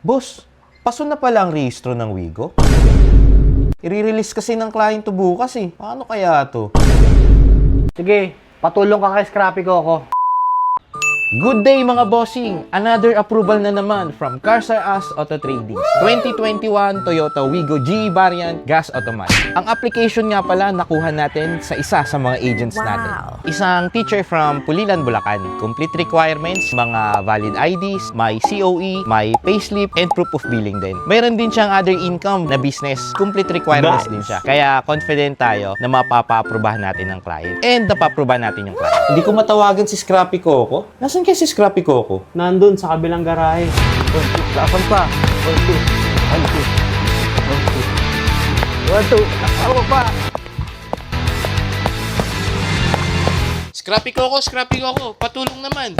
Boss, paso na pala ang rehistro ng Wigo? I-release kasi ng client to bukas eh. Paano kaya to? Sige, patulong ka kay Scrappy Coco. Good day mga bossing! Another approval na naman from Cars R Us Auto Trading. 2021 Toyota Wigo G variant gas automatic. Ang application nga pala nakuha natin sa isa sa mga agents natin. Isang teacher from Pulilan, Bulacan. Complete requirements, mga valid IDs, may COE, may payslip, and proof of billing din. Mayroon din siyang other income na business. Complete requirements din siya. Kaya confident tayo na mapapa-aprobahan natin ng client. And napaprubahan natin yung client. Hindi ko matawagan si Scrappy Coco. Nasaan kaya si Scrappy Coco? Nandun sa kabilang garahe. Saan pa? One, two. One, two. One, two. One, two. Pa. Scrappy Coco, Scrappy Coco, patulong naman.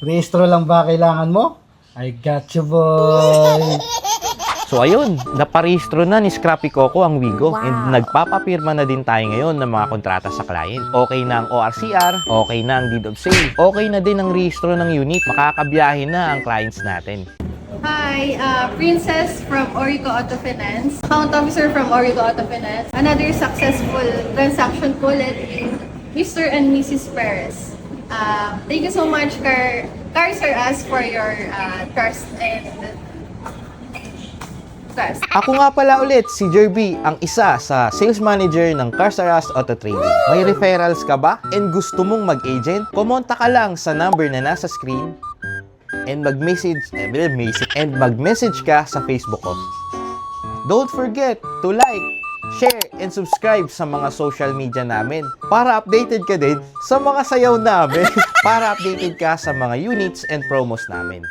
Rehistro lang ba kailangan mo? I got you, boy. So ayun, naparehistro na ni Scrappy Coco ang Wigo and nagpapapirma na din tayo ngayon ng mga kontrata sa client. Okay na ang ORCR, okay na ang deed of sale, okay na din ang rehistro ng unit, makakabiyahe na ang clients natin. Hi, uh, Princess from Orico Auto Finance, account officer from Orico Auto Finance. Another successful transaction po led in Mr. and Mrs. Perez. Uh, thank you so much, Car Cars Are Us, for your uh, trust and trust. Ako nga pala ulit, si Jerby, ang isa sa sales manager ng Cars R Us Auto Trading. May referrals ka ba? And gusto mong mag-agent? Kumonta ka lang sa number na nasa screen and mag-message, eh, message, and mag-message ka sa Facebook ko. Don't forget to like, share, and subscribe sa mga social media namin para updated ka din sa mga sayaw namin para updated ka sa mga units and promos namin.